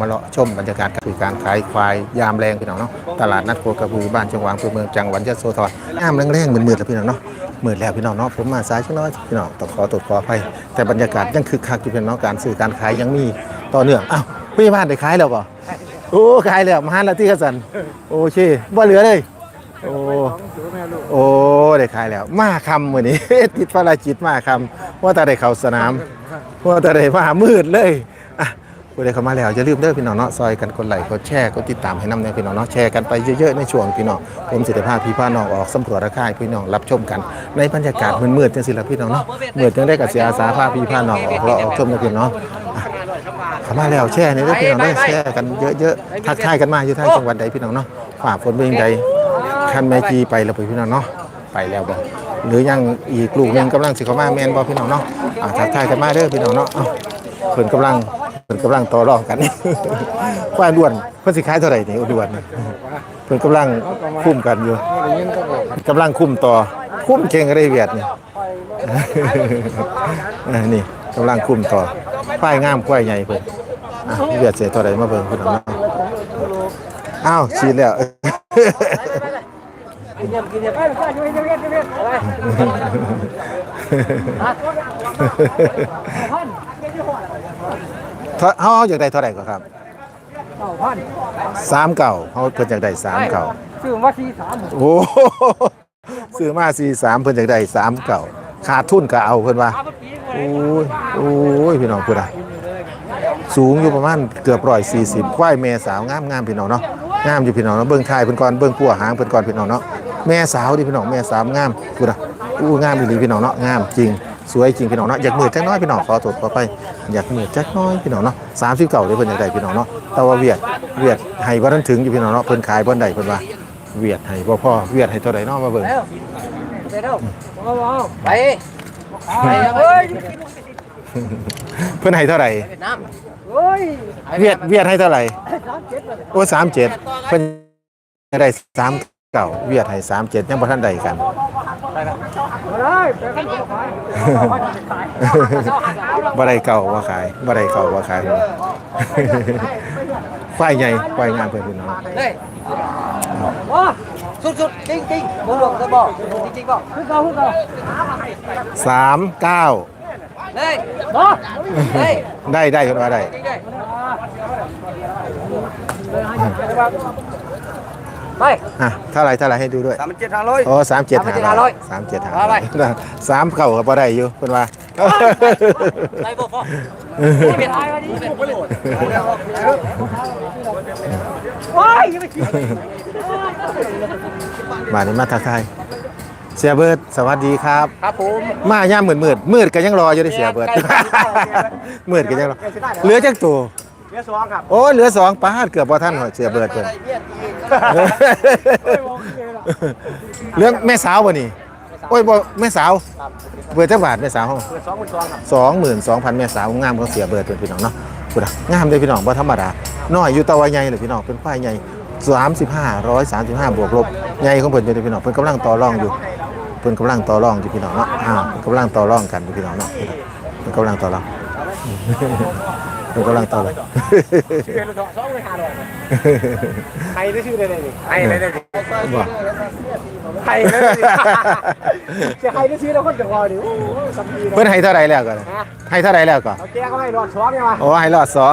มาเลาะชมบรรยากาศคือการขายควายยามแรงพี่น้องเนาะตลาดนัดโคกระบือบ้านจังหวัดอำเภอเมืองจังหวัดยะโสธรน้ำแรงๆมืดๆแล้วพี่น้องเนาะมืดแล้วพี่น้องเนาะผมมาสายจังน้อยพี่น้องต้องขอตรวจขออภัยแต่บรรยากาศยังคึกคักอยู่พี่น้องการซื้อการขายยังมีต่อเนื่องอ้าวพี่บ้านได้ขายแล้วป่ะโอ้ขายแล้วมาหันแล้วที่กระสันโอเคบ่เหลือเลยโอ้โอ้ได้ขายแล้ว มาคำมือนี้ติดภารกิจมาคำว่าแต่ได้เข้าสนามว่าแต่ได้มามืดเลยอะ ผู้ใดเข้ามาแล้วอย่าลืมเด้อพี่น้องเนาะซอยกันกดไลค์กดแชร์กดติดตามให้นำเนี่ยพี่น้องเนาะแชร์กันไปเยอะๆในช่วงพี่น้องผมสิทธิภาพพี่พาน้องออกสำรวจราคาให้พี่น้องรับชมกันในบรรยากาศมืดๆจังสิล่ะพี่น้องเนาะมืดจังได้กับเสียอาสาพาพี่พาน้องออกเราออกชมนะพี่น้องอะเข้ามาแล้วแชร์ในเด้อพี่น้องได้อแชร์กันเยอะๆทักทายกันมาอยู่ทางจังหวัดใดพี่น้องเนาะฝ่าฝนเป็นยังไงคันแม่จีไปแล้วไปพี่น้องเนาะไปแล้วบ่หรือยังอีกลูกหนึงกำลังสิเข้ามาแม่นบ่พี่น้องเนาะอ่าทักทายกันมาเด้อพี่น้องเนาะเอ้าเพิ่นกำลัง เพิ่นกำลังต่อรองกันควายล้วนเพิ่นสิขายเท่าไหร่นี่อุดวนเพิ่นกำลังคุ้มกันอยู่กำลังคุ้มต่อคุ้มเก่งอะไรเวียดนี่นี่กำลังคุ้มต่อควายงามควายใหญ่เพิ่นอะเวียดเสียเท่าไหร่มาเบิ่งพี่น้องเนาอ้าวฉีแล้ว เท่าเขาอยากได้เท่าไหร่ก็ครับเก้าพันสามเก่าเขาเพิ่นอยากได้สามเก่าซื้อมาที่สามโอ้โหซื้อมาสี่สามเพิ่นอยากได้สามเก่าขาดทุนก็เอาเพิ่นว่าโอ้ยโอ้ยพี่น้องพูดอะสูงอยู่ประมาณเกือบร้อยสี่สิบควายแม่สาวงามงามพี่น้องเนาะงามอยู่พี่น้องเนาะเบิ่งทายเพิ่นก่อนเบิ่งปัวหางเพิ่นก่อนพี่น้องเนาะแม่สาวดิพี่น้องแม่สาวงามพูดอะอู้งามอีหลีพี่น้องเนาะงามจริงส วยจริงพี่น้องเนาะอยากมือจักน้อยพี่น้องขอโทษขอไปอยากมือจักน้อยพี่น้องเนาะสามสิบเก่าเลยเพิ่นอยากได้พี่น้องเนาะแต่ว่าเวียดเวียดให้บ่ทันถึงอยู่พี่น้องเนาะเพิ่นขายบ่ได้เพิ่นว่าเวียดให้บ่พ่อเวียดให้เท่าใดเนาะมาเบิ่งแล้วไปเด้อเอาเอาไปไปเฮ้ยเพิ่นให้เท่าไหร่เวียดเวียดให้เท่าไหร่โอ้สามเจ็ดเลยโอ้37เพิ่นได้3 เก่าเวียดให้37ยังบ่ทันได้กันมาได้ไปกันขายขายบ่ได้เก่าบ่ขายบ่ได้เก่าบ่ขายควายใหญ่ควายงามเพิ่นพี่น้องเลยว้าสุดๆจริงจริงๆมึงบอกจะบอกจริงๆบอกคือเขาคือเขา39เลยเนาะเลยได้ได้เพิ่นว่าได้จริงเลย ไปอะเท่าไหร่เท่าไหร่ให้ดูด้วยสามเจ็ดห้าร้อยโอ้37 37 37เอาไปสามเก่าก็บ่ได้อยู่เพิ่นว่าไปบอกพ่อเปลี่ยนไอ้วันนี้ว้ายยังไม่คิดมานี่มาทักทายเสียเบิร์ดสวัสดีครับ ครับผมมาย่ามมืดมืดมืดก็ยังรออยู่ได้เสียเบิร์ดมืดก็ยังรอเหลือจักตัวเรียกสองครับโอ้เหลือสองป้าดเกือบพอท่านหอยเสียเบิร์ดเพิ่น เรื่องแม่สาวบ่นี่โอ้ยบ่แม่สาวเบิดจักบาทแม่สาวเฮาเปิดสองเป็นสองครับสองหมื่นสองพันแม่สาวงามของเสียเบิร์ดเป็นพี่น้องเนาะพูดอะงามเลยพี่น้องบ่ธรรมดาน้อยอยู่แตะวันใหญ่เลยพี่น้องเป็นควายใหญ่สามสิบห้าร้อยสามสิบห้าบวกลบใหญ่ของเพิ่นอยู่เลยพี่น้องเพิ่นกำลังต่อรองอยู่เพิ่นกำลังต่อรองอยู่พี่น้องเนาะอ่าเพิ่นกำลังต่อรองกันอยู่พี่น้องเนาะเพิ่นกำลังต่อรอง เพิ่นกำลังต่อรองชื่อเรียนสองเลยห้าร้อยใครได้ชื่อได้เลยใครได้เลยบ่ใครได้จะใครได้ชื่อแล้วคนจะพอดิสัมพีเพิ่นให้เท่าไรแล้วก่อนให้เท่าไรแล้วก่อนแกก็ไม่รอดสองไงวะโอ้ให้รอดสอง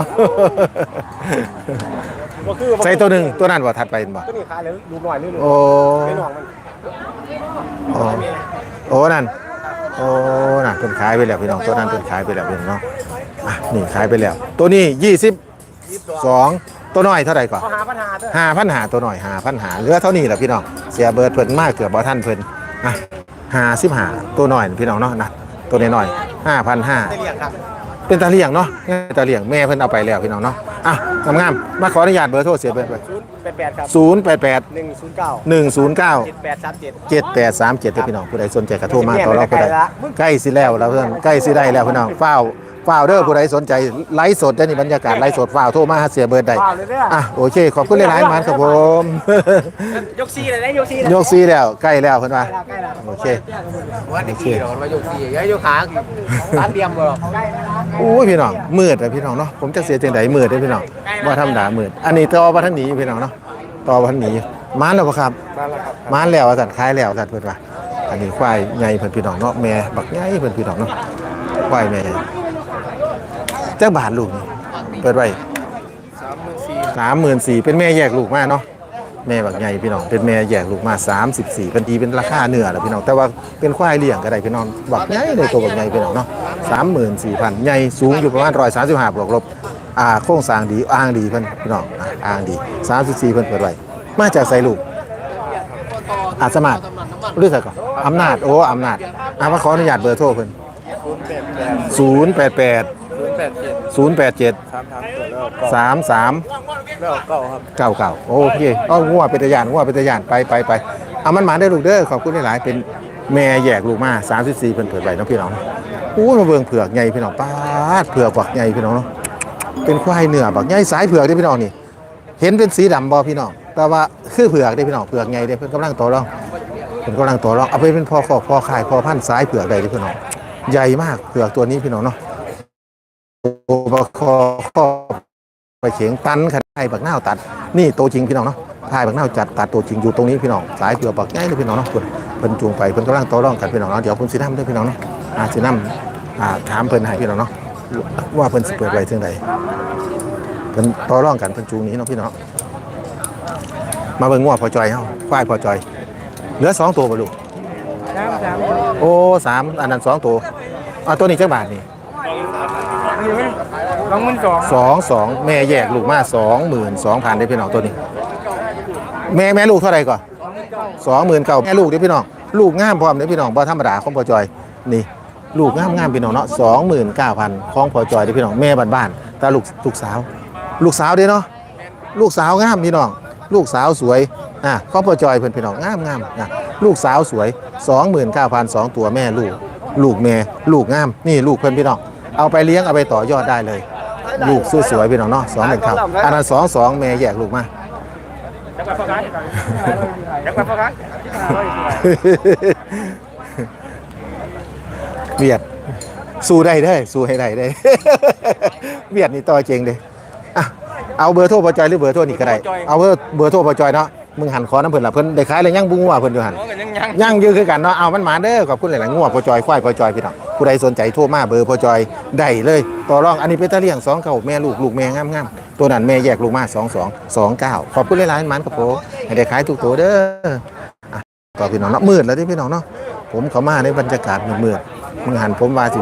ก็คือใส่ตัวหนึ่งตัวนั้นบ่ถัดไปบ่ตัวนี้ขายเลยดูหน่อยนิดนึงโอ้ไม่หน่องมันโอ้โอ้นั่นโอ้น่ะเพิ่นขายไปแล้วพี่น้องตัวนั้นเพิ่นขายไปแล้วพี่น้อง อะนี่ขายไปแล้ว ตัวนี้22ตัวน้อยเท่าไหร่ก่อนเขาหาปัญหาด้วยห้าพันหาตัวหน่อยหาพันหาเหลือเท่านี้แหละพี่น้องเสียเบิร์ดเพิ่นมากเกือบบ่ท่านเพิ่นอะหาสิบหาตัวหน่อยพี่น้องเนาะนะตัวน้อยๆห้าพันห้าได้เรียงครับเป็นตาเลี้ยงเนาะตาเลี้ยงแม่เพิ่นเอาไปแล้วพี่น้องเนาะอะงามๆมาขออนุญาตเบอร์โทรเสียเบิร์ดไปศูนย์แปดแปดครับศูนย์แปดแปดหนึ่งศูนย์เก้าหนึ่งศูนย์เก้าเจ็ดแปดสามเจ็ดเจ็ดแปดสามเจ็ดพี่น้องผู้ใดสนใจกระโทรมาต่อเราผู้ใดใกล้ละใกล้สิแล้วแล้วเพื่อนใกล้สิได้แล้วพี่น้องฝ้าว ฝ้าวเด้อผู้ใดสนใจไลฟ์สดได้นี่บรรยากาศไลฟ์สดฝ้าวโทรมาหาเสียเบิร์ดได้ว้าวเลยเนี่ยอะโอเค ขอบคุณหลายๆหมันครับผม ยกซีเลยนะยกซีเลยยกซีแล้วใกล้แล้วเพิ่นว่าใกล้แล้วโอเคว่าเด็กซีหรอมายกซีย้ายยกขาร้านเดียมบ่หรอโอ้ยพี่น้องมืดอะพี่น้องเนาะผมจะเสียจังไดมืดเด้อพี่น้องว่าธรรมดามืดอันนี้ต่อบ่ทันหนีพี่น้องเนาะต่อบ่ทันหนีมานแล้วบ่ครับมาแล้วครับมานแล้วว่าซั่นคล้ายแล้วว่าซั่นเพิ่นว่าอันนี้ควายใหญ่เพิ่นพี่น้องเนาะแม่บักใหญ่เพิ่นพี่น้องเนาะควายแม่ใหญ่ จักบาทลูกนี่เปิดไว้สามหมื่นสี่เป็นแม่แยกลูกมาเนาะแม่บักใหญ่พี่น้องเป็นแม่แยกลูกมา34เป็นตีเป็นราคาเนื้อแหละพี่น้องแต่ว่าเป็นควายเลี้ยงก็ได้พี่น้องบักใหญ่เลยตัวบักใหญ่พี่น้องเนาะ34,000ใหญ่สูงอยู่ประมาณ135บวกลบอ่าโครงสร้างดีอ้างดีเพิ่นพี่น้องอ่าอ้างดี34เพิ่นเปิดไว้มาจากไสลูกอาสมัครรือไสก่อนอำนาจโอ้อำนาจอ่ามาขออนุญาตเบอร์โทรเพิ่นศูนย์แปดแปด088 ศูนย์แปดเจ็ด087สามสามตัวแล้ว33ก็แล้วเก้าครับเก่าเก่าโอเคเอางัวเป็นตะยานงัวเป็นตะยานไปไปไปเอามันหมาได้ลูกเด้อขอบคุณหลายๆเป็นแม่แยกลูกมา34เพิ่นเปิดไว้เนาะพี่น้องอู้มาเบิ่งเผือกใหญ่พี่น้องป้าดเผือกบักใหญ่พี่น้องเนาะเป็นควายเนื้อบักใหญ่สายเผือกเด้อพี่น้องนี่ เห็นเป็นสีดำบ่พี่น้องแต่ว่าคือเผือกเด้อพี่น้องเผือกใหญ่เด้อเพิ่นกำลังต่อรองเพิ่นกำลังต่อรองเอาไปเป็นพ่อคอกพ่อขายพ่อพันธุ์สายเผือกได้เด้อพี่น้องใหญ่มากเผือกตัวนี้พี่น้องเนาะโอ้ บคอคอไปเฉียงตันขันไทยบักหน้าวตัด นี่โตวจริงพี่น้องเนาะทายบักหน้าวจัดตัดตัวจริงอยู่ตรงนี้พี่น้อง สายเผือกบักง่ายเลยพี่น้องเนาะเพิ่นเพิ่นจูงไปเพิ่นกำลังต่อรองกันพี่น้องเนาะเดี๋ยวเพิ่นสินำด้วยพี่น้องเนาะอาสินำอ่าถามเพิ่นให้พี่น้องเนาะว่าเพิ่นสิเปิดไว้ถึงใดเพิ่นต่อรองกันเพิ่นจูงหนี้เนาะพี่น้องมาเบิ่งงัวพอจอยเฮาควายพอจอย เหลือสองตัวบ่ลูกสามสามโอ้สามอันนั้นสองตัวอ่าตัวนี้จักบาทนี่ สองหมื่นสองสองสองแม่แยกลูกมาสองหมื่นสองพันได้พี่น้องตัวนี้ แม่แม่ลูกเท่าไหร่ก่อนสองหมื่นเก้าแม่ลูกได้พี่น้อง ลูกงามพร้อมได้พี่น้องบ่ธรรมดาของพอจอยนี่ลูกงามงามพี่น้องเนาะสองหมื่นเก้าพันของพอจอยได้พี่น้องแม่บ้านๆแต่ลูกลูกสาว ลูกสาวเด้เนาะลูกสาวงามพี่น้อง ลูกสาวสวยอะของพอจอยเพิ่อนพี่น้องงามงามนะลูกสาวสวยสองหมื่นเก้าพันสองตัวแม่ลูก ลูกแม่ลูกงามนี่ลูกเพิ่อนพี่น้อง เอาไปเลี้ยงเอาไปต่อยอดได้เลย ลูกสวยๆพี่น้องเนาะสองหนึ่งครับอันนั้นสองสองแม่แยกลูกมาจักรพรรดิจักรพรรดิเวียดสู้ได้ได้สู้ให้ได้ได้เวียดนี่ต่อเจงเลยอะเอาเบอร์โทรปอจอยหรือเบอร์โทรนี่ก็ได้ เอาเบอร์เบอร์โทรปอจอยเนาะ มึงหันขอน้ำเพิ่นล่ะเพิ่นได้ขายอะไรยังบุ้งว่าเพิ่นอยู่หันน้องกันยังยังย่างยือคือกันเนาะ เอามันมาเด้อขอบคุณหลายๆงัวพอจอยควายพอจอยพี่น้องผู้ใดสนใจโทรมาเบอร์พอจอยได้เลยต่อรองอันนี้เป็นตะเลี่ยงสองเก่าแม่ลูกลูกแม่งามๆตัวนั้นแม่แยกลูกมาสองสองสองเก้าขอบคุณหลายๆมันกับผมให้ได้ขายทุกตัวเด้ออะต่อพี่น้องเนาะมืดแล้วที่พี่น้องเนาะผมเข้ามาในบรรยากาศมืดๆมึงหันผมว่าสิ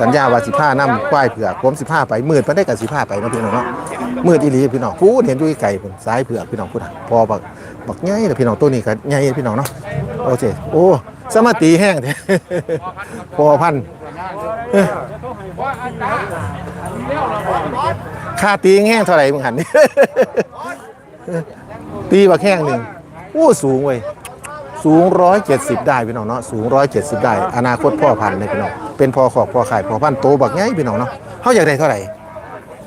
สัญญาว่าสิผ้าน้ำควายเผือกผมสิผ้าไปมืดไปได้กับสิผ้าไปเนาะพี่น้องเนาะมืดอีหลีพี่น้องพูดเห็นด้วยไก่ผมซ้ายเผือกพี่น้องพูดพอบักบักใหญ่เลยพี่น้องตัวนี้ก็ใหญ่พี่น้องเนาะโอเคโอ้สมาตีแห้งแท้พอพันค่าตีแห้งเท่าไหร่มึงหันนี่ตีบักแห้งหนึ่งโอ้สูงเว้ย สูงร้อยเจ็ดสิบได้พี่น้องเนาะสูงร้อยเจ็ดสิบได้ อนาคตพ่อพันธุ์เลยพี่น้องเป็นพ่อขอบพ่อขายพ่อพันธุ์โตบักใหญ่พี่น้องเนาะเขาอยากได้เท่าไหร่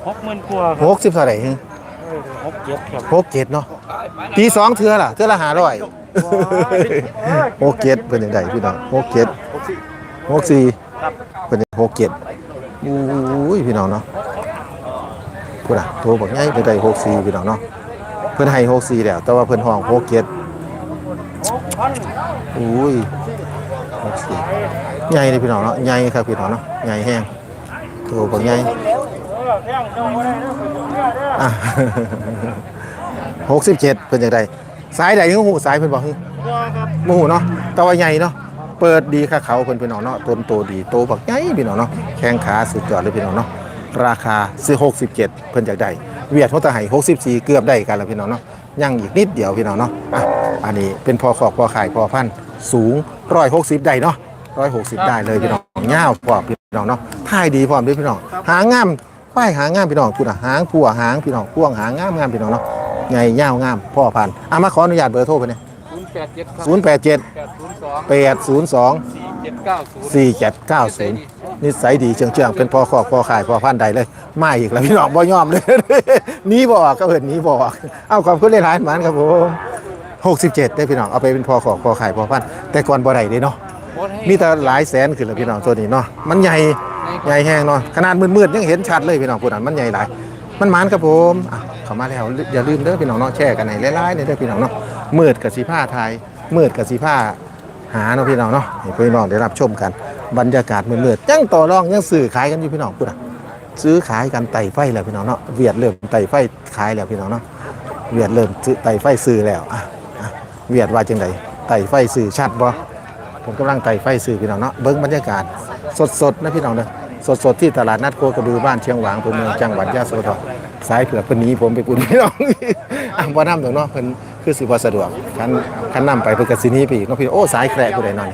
หกหมื่นกว่าหกสิบเท่าไหร่ฮึหกเจ็ดครับหกเจ็ดเนาะตีสองเทือล่ะเทือละห้าร้อยหกเจ็ดเป็นยังไงพี่น้องหกเจ็ดหกสี่เป็นยังหกเจ็ดอุ้ยพี่น้องเนาะพูดอะโทรบอกง่ายเป็นไงหกสี่พี่น้องเนาะเพิ่นให้หกสี่แล้วแต่ว่าเพิ่นห้องหกเจ็ด อุ้ยหกสี่ใหญ่เลยพี่น้องเนาะใหญ่ครับพี่น้องเนาะใหญ่แห้งโทรบอกง่ายอ่หกสิบเจ็ดเป็นยังไงสายใดก็หูสายเพิ่นบอกฮึโมโหเนาะแตะวันใหญ่เนาะเปิดดีค่าเขาเพิ่นพี่น้องเนาะต้นโตดีโตบักใหญ่พี่น้องเนาะแข้งขาสุดยอดเลยพี่น้องเนาะราคาซื้อ67 เพิ่นอยากได้เวียดเขาตะให้64 เกือบได้กันแล้วพี่น้องเนาะยังอีกนิดเดียวพี่น้องเนาะ อะอันนี้เป็นพอขอกพอขายพอพันธุ์สูง160ได้เนาะ160ได้เลยพี่น้องยาวพร้อมพี่น้องเนาะท่ายดีพร้อมด้วยพี่น้อง หางงามควายหางงามพี่น้องพูดอะหางผัวหางพี่น้องพ่วงหางงามงามพี่น้องเนาะใหญ่ยาวงามพ่อพันธุ์อะมาขออนุญาตเบอร์โทรไปเนี่ยศูนย์แปดเจ็ดครับ087แปดศูนย์สอง802สี่เจ็ดเก้าศูนย์4790นิสัยดีเชื่องๆเป็นพ่อคอกพ่อขายพ่อพันธุ์ใดเลยมาอีกแล้วพี่น้องบ่ยอมเลยหนีบออกก็เอินหนีบออกเอาความคุ้นเลยหลายหมันครับผม 67ได้พี่น้องเอาไปเป็นพ่อคอกพ่อขายพ่อพันธุ์แต่ก่อนบ่ได้เด้เนาะมีแต่หลายแสนขึ้นแล้วพี่น้องตัวนี้เนาะมันใหญ่ใหญ่แห้งเนาะขนาดมืดๆยังเห็นชัดเลยพี่น้องพูดนั้นมันใหญ่หลายมันหมานครับผมอะเข้ามาแล้วอย่าลืมเด้อพี่น้องเนาะแชร์กันในหลายๆเนี่ยเด้อพี่น้องเนาะมืดกับสีผ้าไทยมืดกับสีผ้าหาเนาะพี่น้องเนาะให้พี่น้องได้รับชมกันบรรยากาศมืดๆยังต่อรองยังซื้อขายกันอยู่พี่น้องพูดอะซื้อขายกันไต่ไฟแล้วพี่น้องเนาะเวียดเริ่มไต่ไฟขายแล้วพี่น้องเนาะเวียดเริ่มซื้อไต่ไฟซื้อแล้วอะอะ เวียดว่าจังไดไต่ไฟซื้อชัดบ่ผมกำลังไต่ไฟสื่อพี่น้องเนาะเบิ้งบรรยากาศ สดๆนะพี่น้องเนาะสดๆที่ตลาดนัดโคกระบือบ้านเชียงหวางอำเภอเมืองจังหวัดยะโสธรสายเผือกเพิ่นหนี้ผมไปปุ่นพี่น้องอะบ่นำดอกเนาะเพิ่นคือสิบ่สะดวกคันคันนำไปเพิ่นก็สิหนีไปอีกเนาะพี่โอ้สายแคร์ผู้ใดนอน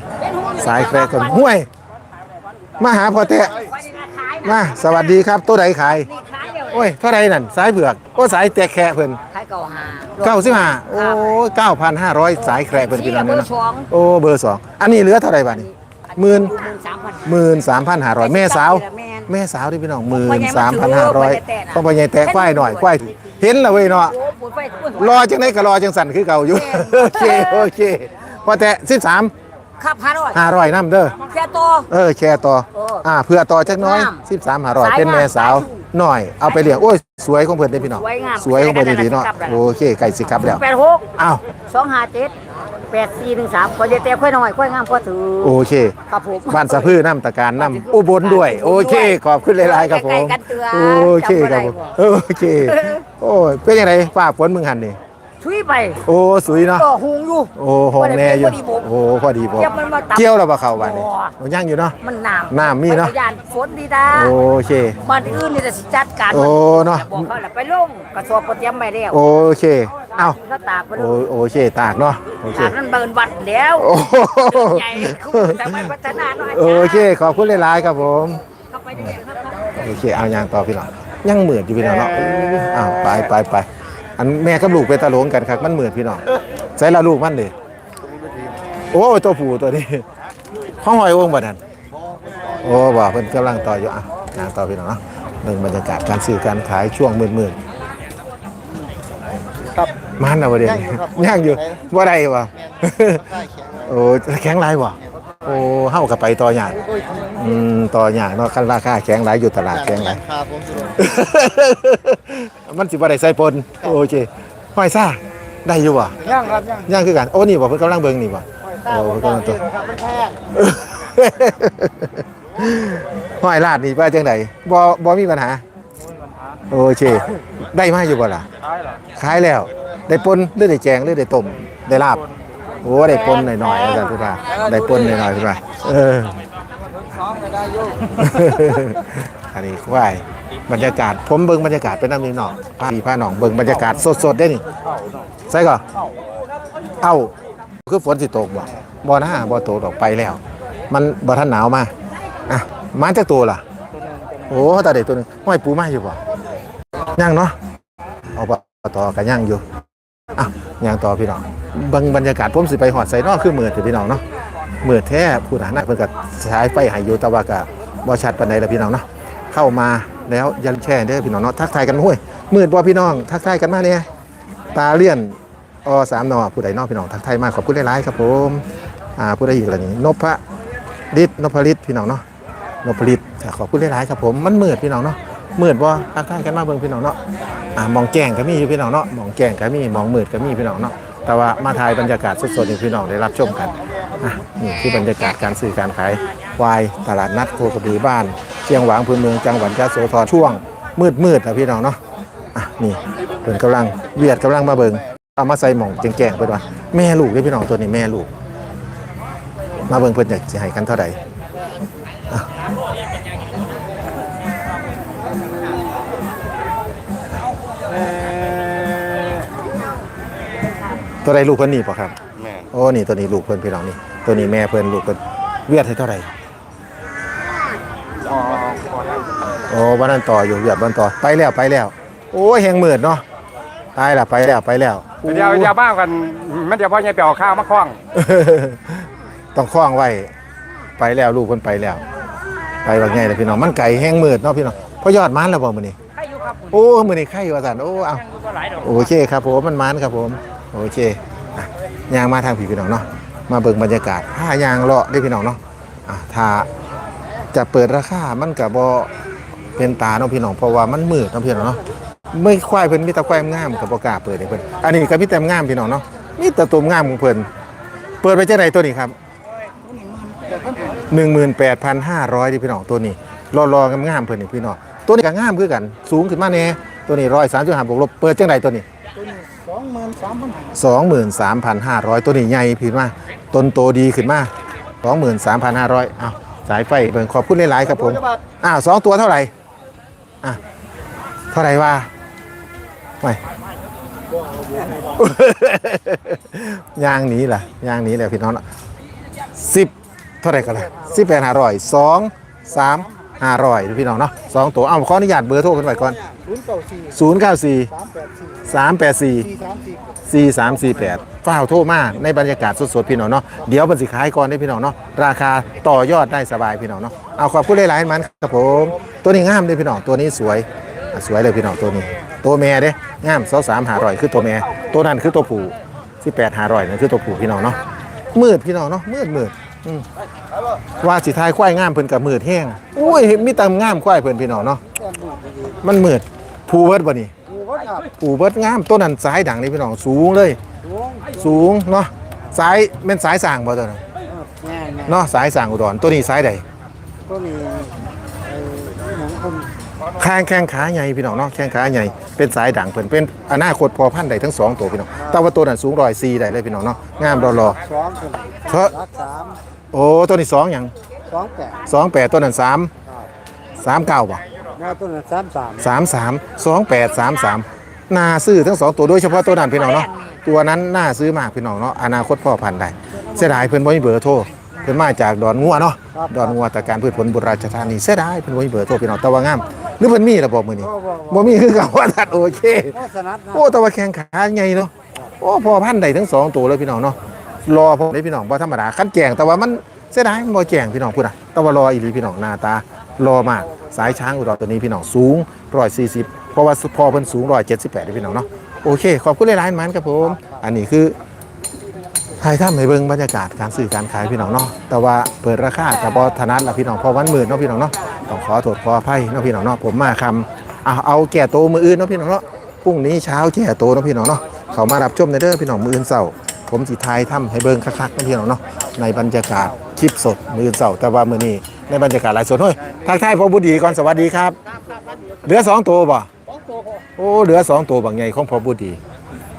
สายแคร์กันห้วย มาหาพ่อแตะมาสวัสดีครับตัวใดขายโอ้ยเท่าใดนั่นสายเผือกโอ้สายแตะแคะเพิ่นขายเก่าหา เก้าสิบห้าโอ้เก้าพันห้าร้อยสายแคร์เพิ่นพี่น้องเบอเนาะร์สองโอ้เบอร์สองอันนี้เหลือเท่าไหร่บาทนี่หมื่นหมื่นสามพันหมื่นสามพันห้าร้อยแม่สาว แม่นแม่สาวที่พี่น้องหมื่พ่อนใหญ่สามพันห้าร้อยมันถือว่าต้องไปใหญ่แตะควายหน่อยควายเห็นแล้วเว้ยเนาะโอ้ปวดไปปวดหัวรอจังไดก็รอจังสั่นคือเก่าอยู่โอเคโอเคพอแตะสิบสามขับห้าร้อยห้าร้อยน้ำเด้อแค่ตัวเออแชร์ต่อเอออ่อ่าเพื่อต่อจักหน้อยงามสิบสามห้าร้อยสายเป็นแม่สาวงามสาย หน่อยเอาไปเลี้ยงโอ้ยสวยของเพิ่นได้อพี่น้องสวยงามสวยของเพิ่นดีๆเนาะใกล้ๆกันโอเคไก่สิครับแล้วแปดหกอ้าวสองห้าเจ็ดแปดสี่หนึ่งสามพอจะเตะค่อยหน่อยค่อยงามพอถือโอเค ครับผม บ้านสะพื้น้ำตะการน้ำอุบลด้วย โอเค ขอบคุณหลายๆครับผม ใกล้ๆกันเตือนโอเคครับผมจำบ่ได้โอเค โอ้ยเป็นยังไงฝ้าฝนมึงหันนี่ ชุยไปโอ้สวยเนาะก็หุงอยู่ โอ้ห้องแน่อยู่พอดีบ่โอ้พอดีบ่เดี๋ยวมันมาตับเกี่ยวแล้วบ่เข้าบ้านนี่บ่โอ้ย่างอยู่เนาะมันหนาวน้ำมีเนาะยานฝนดีดาโอเคบ้านอื่นนี่จะสิจัดการโอ้เนาะบอกเขาแหละไปลงกระสอบก็เตรียมไปแล้วโอเคเอ้าก็ตากไปโอโอเคตากเนาะโอเคตากนั้นเบินวัดแล้วโอ้โหใหญ่คุณจะไปพัฒนาหน่อยโอเคขอบคุณหลายๆครับผมเข้าไปได้เลยครับโอเคเอายางต่อพี่น้องยังเหมือดอยู่พี่น้องเนาะอู้อ้าวไปไปไป อันแม่กับลูกไปตะโหลงกันครับมันเหมือดพี่น้องใส่ละลูกมันดิโอ้ตัวผู้ตัวนี้ห้องหอยวงบัดนั้นโอ้บ่เพิ่นกำลังต่ออยู่อะยางต่อพี่น้องเนาะเรื่องบรรยากาศการซื้อการขายช่วงมืดๆครับมันเอาประเด็นย่างอยู่ครับย่างอยู่ว่าได้วะใต้แข็งโอ้แข็งไรวะ โอ้เฮากับไปต่อหยางอืมต่อหยางเนาะคันราคาแข็งไรอยู่ตลาดแข็งไรคาผมสุดมันสิบ่ได้ใส่ปนโอเคห้อยซ่าได้อยู่บ่ย่างครับย่างย่างคือกันโอ้นี่บ่เพิ่นกำลังเบิ่งนี่บ่โอ้เพิ่นกำลังตัวครับมันแพงห้อยลาดนี่ว่าจังไดบ่บ่มีปัญหาโอเค ได้มาอยู่บ่ล่ะขายแล้ว ได้ปนหรือได้แจงหรือได้ต้มได้ลาบ โอ้ได้ปนหน่อยๆอาจารย์พุทธาได้ปนหน่อยๆพุทธาเออสองก็ได้อยู่อันนี้ควายบรรยากาศผมเบิ่งบรรยากาศเป็นน้ำนี่หนองพาพี่พาหนองเบิ่งบรรยากาศสดๆได้นี่ใส่ก่อนเอ้าคือฝนสิตกบ่บ่นะบ่ตกดอกไปแล้ว มันบ่ทันหนาวมาอะมาจากตัวล่ะ โอ้ตาเด็กตัวหนึงห้อยปูมาอยู่บ่ย่างเนาะเอาปะต่อกันย่างอยู่ อะย่างต่อพี่น้องบิ่งบรรยากาศผมสิไปหอดใส่นอกคือมืดเถอะพี่น้องเนาะมืดแท้ผู้ฐานะเพิ่นก็ใช้ไฟให้อยู่แต่ว่าก็บ่ชัดปานใดละพี่น้องเนาะเข้ามาแล้วยันแช่เด้อพี่น้องเนาะทักทายกันห้วยมืดบ่พี่น้อง ทักทายกันมาเนี่ยตาเลี่ยนอสามนอผู้ใดนอกพี่น้องทักทายมาขอบคุณหลายๆครับผมอ่าผู้ใดอีกล่ะนี่นพฤทธิ์นพฤทธิ์พี่น้องเนาะนพฤทธิ์ขอบคุณหลายๆครับผมมันมืดพี่น้องเนาะ มืดบ่ทักทายกันมาเบิ่งพี่น้องเนาะอ่ามองแจ้งก็มีอยู่พี่น้องเนาะมองแจ้งก็มีมองมืดก็มีพี่น้องเนาะแต่ว่ามาถ่ายบรรยากาศสดๆให้พี่น้องได้รับชมกันอะนี่คือบรรยากาศการซื้อการขายวายตลาดนัดโคกระบือบ้านเชียงหวางพื้นเมืองจังหวัดยะโสธรช่วง มืดมืดๆนะพี่น้องเนาะอะนี่เพิ่นกำลังเวียดกำลังมาเบิงเอามาใส่หม่องแจ้งๆเพิ่นว่าแม่ลูกเด้อพี่น้องตัวนี้แม่ลูก มาเบิงเพิ่นอยากสิให้กันเท่าใด ตัวใดลูกเพิ่นนี่ป่ะครับ แม่โอ้นี่ตัวนี้ลูกเพิ่นพี่น้องนี่ ตัวนี้แม่เพิ่นลูกเพิ่นเวียดให้เท่าไหร่อ๋อพอได้โอ้บ้านนั้นต่ออยู่เวียดบ้านต่อไปแล้วไปแล้ว โอ้ยแหงหมื่นเนาะตายแล้วไปแล้วไปแล้วเดี๋ยวเดี๋ยวบ้างกันมันเดี๋ยวพ่อใหญ่ไปเอาข้าวมาคล้องต้องคล้องไว้ ไปแล้วลูกคนไปแล้ว ไปว่าไงล่ะพี่น้องมันไก่แห้งมืดเนาะพี่น้องพอยอดมันแล้วบ่มื้อนี้โอ้มื้อนี้ไข่ว่าซั่นโอ้เอาโอเคครับผมมันมันครับผม โอเคอะย่างมาทางพี่พี่น้องเนาะมาเบิ่งบรรยากาศถ้ายางเลาะได้พี่น้องเนาะอะถ้าจะเปิดราคามันก็บ่เป็นตาเนาะพี่น้องเพราะว่ามันมืดเนาะพี่น้องเนาะไม่ควายเพิ่นมีแต่ควายงามก็บ่กล้าเปิดให้เพิ่นอันนี้ก็มีแต่งามพี่น้องเนาะมีแต่ตัวงามของเพิ่นเปิดไปจังไดตัวนี้ครับ18,500ที่พี่น้องตัวนี้รอรองงามเพิ่นนี่พี่น้องตัวนี้ก็งามคือกัน สูงขึ้นมาแน่ตัวนี้ร้อยสามจุดห้าบวกลบเปิดจังไดตัวนี้ องหมื่นสามพันห้าร้อยตัวนี้ใหญ่พี่มาต้นโตดีขึ้นมาสองหมื่นสามพันห้าร้อยอ้าวสายไฟเบิ่งขอบคุณหลายๆครับผมอ้าวสองตัวเท่าไหร่อะเท่าไหร่ว่าไม่ ยางหนี้ล่ะยางหนี้แหละพี่น้องสิบเท่าไหร่กันล่ะสิบแปดห้าร้อยสองสาม ห้าร้อยพี่น้องเนาะสองตัวเอาขออนุญาตเบอร์โทรกันไว้ก่อนศูนย์เก้าสี่ศูนย์เก้าสี่สามแปดสี่สามแปดสี่ สี่สามสี่ 4348ฝ้าวโทรมาในบรรยากาศสดๆพี่น้องเนาะเดี๋ยวมันสิขายก่อนได้พี่น้องเนาะราคาต่อยอดได้สบายพี่น้องเนาะเอาขอบคุณหลายๆมันครับผมตัวนี้งามเลยพี่น้องตัวนี้สวยอะสวยเลยพี่น้องตัวนี้ ตัวแม่เด้งามสาวสามหาร่อยคือตัวแม่ตัวนั้นคือตัวผู้ที่แปดหาร่อยนั่นคือตัวผู้พี่น้องเนาะมืดพี่น้องเนาะมืดมืดอืม ว่าสิทายควายงามเพิ่นกับมืดแห้งอุ้ยมีแตางามควายเพิ่นพี่น้องเนาะมันมืดผู้เบิดบ่นี่ดูว่าครับปูเบิดงามต้นนั้นสายดังนี่พี่น้องสูงเลยดวงสูงเนาะสายเป็นสายสร้างบ่ตัวนั้นง่ายง่ายเนาะสายสร้างอุดรตัวนี้สายใดตัวนี้ไอ้หนังคนข้างแข้งขาใหญ่พี่น้องเนาะแข้งขาใหญ่เป็นสายดังเพิ่นเป็นอนาคตพอพันธุ์ได้ทั้งสองตัวพี่น้องแต่ว่าตัวนั้นสูงร้อยสี่ได้เลยพี่น้องเนาะงามรอรอสองคนเพราะรักสาม โอ้ตัวนี้สองหยังสองแปดสองแปดตัวนั้นสามสามเก้าป่ะหน้าตัวนั้นสามสามสามสามสองแปดสามสามน่าซื้อทั้งสองตัวโดยเฉพาะตัวนั้นพี่น้องเนาะตัวนั้นน่าซื้อมากพี่น้องเนาะอนาคตพ่อพันธุ์ได้เสียดายเพิ่นบ่มีเบอร์โทรเพิ่นมาจากดอนงัวเนาะดอนงัวแต่การพืชผลบุรีราชธานีเสียดายเพิ่นบ่มีเบอร์โทรพี่น้องแต่ว่างามหรือเพิ่นมีระบบมื้อนี้ก็บอกบ่มีคือเก่าว่าตัดโอเคว่าสนัดนะโอ้แต่ว่าแข้งขาใหญ่เนาะโอ้พ่อพันธุ์ได้ทั้งสองตัวเลยพี่น้องเนาะ รอพอได้พี่น้องบ่ธรรมดาคันแจงแต่ว่ามันเสียดายมันบ่แจงพี่น้องพูดน่ะแต่ว่ารออีหลีพี่น้องหน้าตารอมากสายช้างอุดรตัวนี้พี่น้องสูง140เพราะว่าพ่อเพิ่นสูง178เด้อพี่น้องเนาะโอเค ขอบคุณหลายๆมันครับผม อันนี้คือถ่ายทำให้เบิ่งบรรยากาศการซื้อการขายพี่น้องเนาะ แต่ว่าเปิดราคากับ่ถนัดละพี่น้องพอวันหมื่นเนาะพี่น้องเนาะ ต้องขอโทษขออภัยเนาะพี่น้องเนาะ ผมมาคำเอาเอาแก่โตมืออื่นเนาะพี่น้องเนาะ พรุ่งนี้เช้าแก่โตเนาะพี่น้องเนาะ เขามารับชมในเด้อพี่น้องมืออื่นเสาร์ ผมสิทายทำให้เบิ่งคักๆเนาะพี่น้องเนาะในบรรยากาศคลิปสดมืออื่นเสาร์แต่ว่ามื้อนี้ในบรรยากาศหลายสดเฮ้ยทักทายพ่อบุดีก่อนสวัสดีครับเหลือสองตัวบ่โอ้เหลือสองตัวบางใหญ่ของพ่อบุดี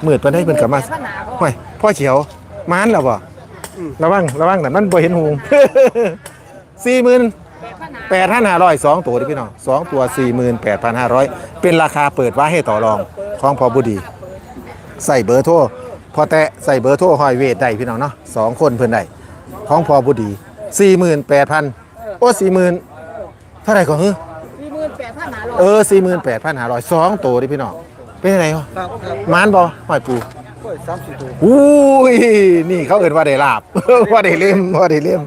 มืดปานได้เพิ่นกลับมาห้อยพ่อเขียวมานแล้วบ่ระวังระวังนั่นมันบ่เห็นหูสี่หมื่นแปดพันห้าร้อยสองตัวเด้อพี่น้องสองตัวสี่หมื่นแปดพันห้าร้อยเป็นราคาเปิดไว้ให้ต่อรองของพ่อบุดี ใส่เบอร์โทร พอแตะใส่เบอร์โทรหอยเวทได้พี่น้องเนาะสองคนเพิ่นได้ของพ่อบุดีสี่หมื่นแปดพันโอ้สี่หมื่นเท่าไหร่ก่อนฮึสี่หมื่นแปดพันห้าร้อยเออสี่หมื่นแปดพันห้าร้อยสองตัวดิพี่น้องเป็นยังไงวะครับครับมานบอหอยปูโอ้ยสามสิบตัวอุ้ยนี่เขาเอ่นว่าได้ลาบว่าได้เล่มว่าได้เล่ม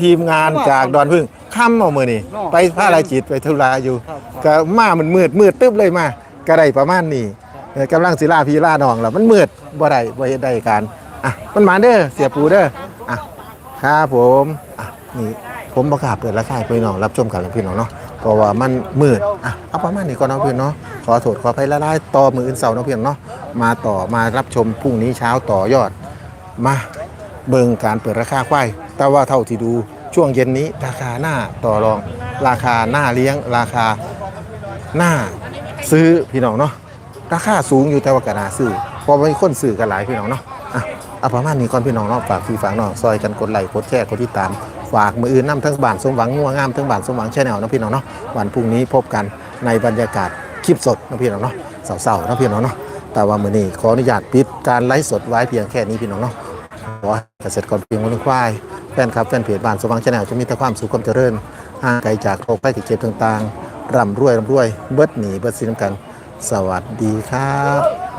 ทีมงานจากดอนพึ่งค่ำเอามือนี่ไปผ้าลายจิตไปทุลาอยู่ ก็มามันมืดมืดตึ๊บเลยมาก็ได้ประมาณนี้เออ กำลังศิลาพีลาน้องแล้วมันมืดบ่ได้บ่เฮ็ดได้การอะมันมาเด้อเสียปูเด้ออะครับผมอะนี่ผมประกาศเปิดราคาให้พี่น้องรับชมกันแล้วพี่น้องเนาะเพราะว่ามันมืดอะเอาประมาณนี้ก่อนเนาะพี่น้องขอโทษขออภัยละลายต่อมืออื่นเสาร์เนาะพี่น้องเนาะมาต่อมารับชมพรุ่งนี้เช้าต่อยอดมาเบิ่งการเปิดราคาควายแต่ว่าเท่าที่ดูช่วงเย็นนี้ราคาหน้าต่อรอง ราคาหน้าเลี้ยง ราคาหน้าซื้อพี่น้องเนาะ ราคาสูงอยู่แต่ว่ากระนาซื้อเพราะว่ามีคนซื้อกันหลายพี่น้องเนาะอะเอาประมาณนี้ก่อนพี่น้องเนาะฝากพี่ฝากน้องซอยกันกดไลค์กดแชร์กดติดตามฝากมืออื่นนำทั้งบ้านสมหวังงัวงามทั้งบ้านสมหวังแชนแนลนะพี่น้องเนาะวันพรุ่งนี้พบกันในบรรยากาศคลิปสดนะพี่น้องเนาะเสาๆเนะพี่น้องเนาะแต่ว่ามื้อนี้ขออนุญาตปิดการไลฟ์สดไว้เพียงแค่นี้พี่น้องเนาะขอให้เกษตรกรเพียงวันควายแฟนคลับแฟนเพจบ้านสมหว่างชาแนลจะมีแต่ความสุขความเจริญห่างไกลจากโรคภัยไข้เจ็บต่างๆร่ำรวยร่ำรวยเบิดหนีเบิดสินำกัน สวัสดีครับ